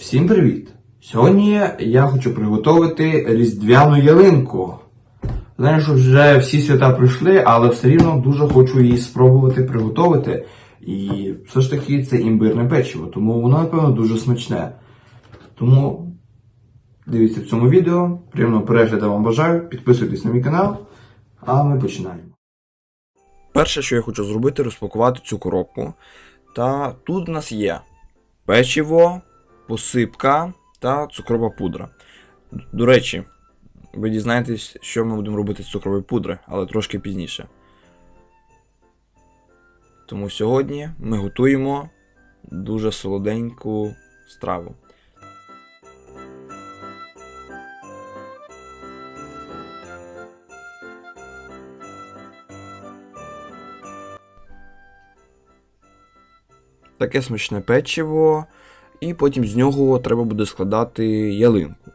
Всім привіт! Сьогодні я хочу приготувати різдвяну ялинку. Знаю, що вже всі свята пройшли, але все рівно дуже хочу її спробувати приготувати. І все ж таки це імбирне печиво, тому воно, напевно, дуже смачне. Тому дивіться в цьому відео. Приємного перегляду вам бажаю. Підписуйтесь на мій канал, а ми починаємо. Перше, що я хочу зробити, розпакувати цю коробку. Та тут у нас є печиво, посипка та цукрова пудра. До речі, ви дізнаєтесь, що ми будемо робити з цукрової пудри, але трошки пізніше. Тому сьогодні ми готуємо дуже солоденьку страву. Таке смачне печиво, і потім з нього треба буде складати ялинку.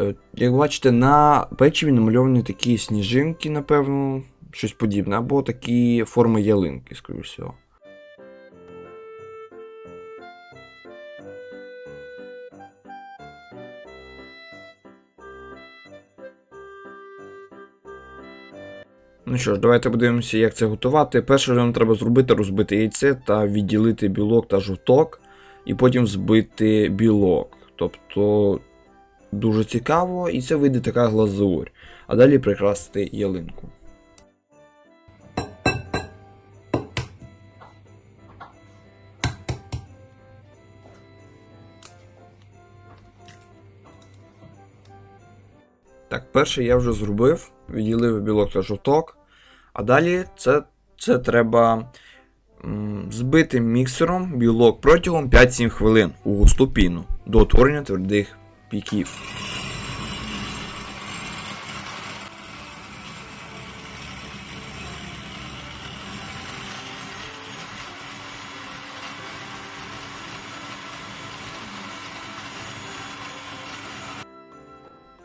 Е, Як бачите, на печиві намальовані такі сніжинки, напевно, щось подібне, або такі форми ялинки, скоріш всього. Ну що ж, давайте подивимося, як це готувати. Перше, що нам треба зробити, розбити яйце та відділити білок та жовток, і потім збити білок. Тобто дуже цікаво, і це вийде така глазурь. А далі прикрасити ялинку. Так, перше я вже зробив, відділив білок та жовток. А далі це, це треба збити міксером білок протягом 5-7 хвилин у густу піну до утворення твердих піків.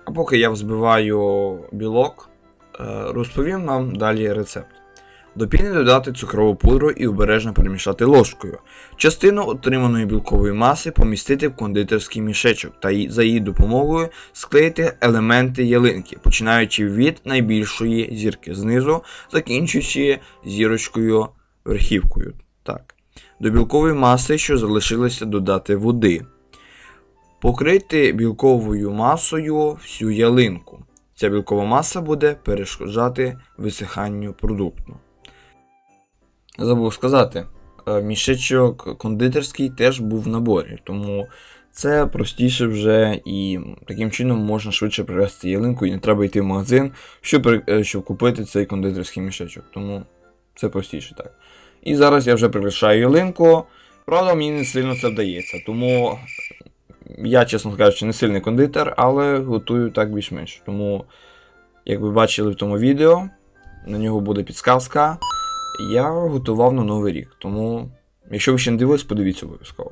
А поки я взбиваю білок, е, розповім вам далі рецепт. До піни додати цукрову пудру і обережно перемішати ложкою. Частину отриманої білкової маси помістити в кондитерський мішечок та за її допомогою склеїти елементи ялинки, починаючи від найбільшої зірки знизу, закінчуючи зірочкою верхівкою. Так. До білкової маси, що залишилося, додати води. Покрити білковою масою всю ялинку. Ця білкова маса буде перешкоджати висиханню продукту. Забув сказати, е, мішечок кондитерський теж був в наборі, тому це простіше вже і таким чином можна швидше привезти ялинку і не треба йти в магазин, щоб, е, щоб купити цей кондитерський мішечок. Тому це простіше так. І зараз я вже прикрашаю ялинку. Правда, мені не сильно це вдається, тому я, чесно кажучи, не сильний кондитер, але готую так більш-менш. Тому, як ви бачили в тому відео, на нього буде підсказка. Я готував на Новий рік, тому, якщо ви ще не дивились, подивіться обов'язково.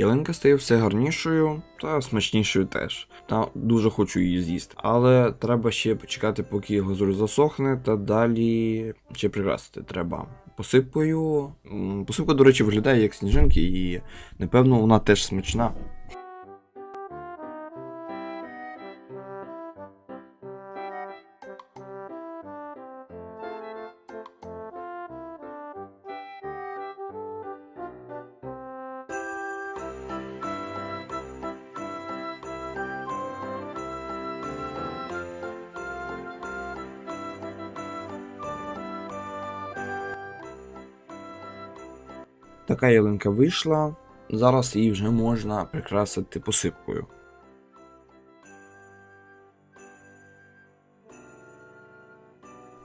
Ялинка стає все гарнішою та смачнішою теж. Та дуже хочу її з'їсти. Але треба ще почекати, поки глазур засохне, та далі ще прикрасити треба посипкою. Посипка, до речі, виглядає як сніжинки, і напевно вона теж смачна. Така ялинка вийшла. Зараз її вже можна прикрасити посипкою.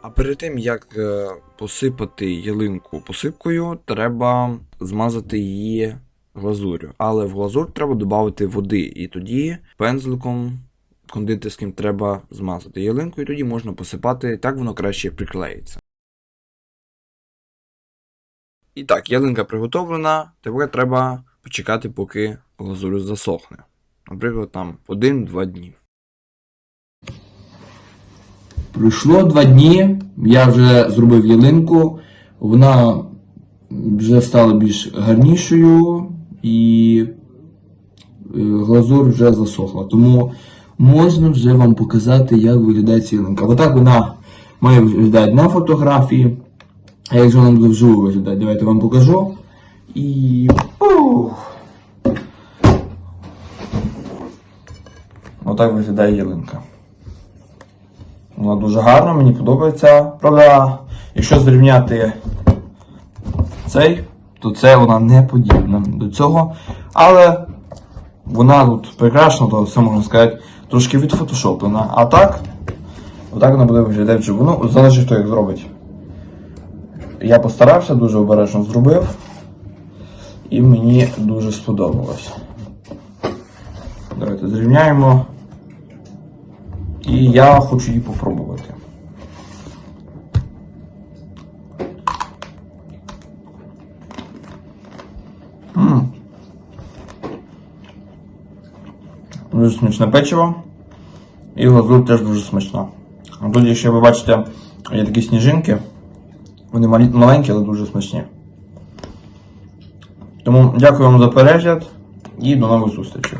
А перед тим як е, посипати ялинку посипкою, треба змазати її глазурю. Але в глазур треба додати води, і тоді пензликом кондитерським треба змазати ялинку, і тоді можна посипати, так воно краще приклеїться. І так, ялинка приготовлена, тепер треба почекати, поки глазурь засохне. Наприклад, там 1-2 дні. Пройшло два дні, я вже зробив ялинку, вона вже стала більш гарнішою і е, глазур вже засохла. Тому можна вже вам показати, як виглядає ця ялинка. Отак вона має виглядати на фотографії. А як же вона буде вживу виглядати? Давайте вам покажу. І. Ух! Отак виглядає ялинка. Вона дуже гарна, мені подобається. Правда, якщо зрівняти цей, то це вона не подібна до цього. Але вона тут прекрасна, то все можна сказати, трошки відфотошоплена. А так, отак вона буде виглядати вживу. Ну, залежить, хто як зробить. Я постарався, дуже обережно зробив. І мені дуже сподобалось. Давайте зрівняємо. І я хочу її попробувати. Дуже смачне печиво. І глазур теж дуже смачна. Тут, якщо ви бачите, є такі сніжинки. Вони маленькі, але дуже смачні. Тому дякую вам за перегляд і до нових зустрічей.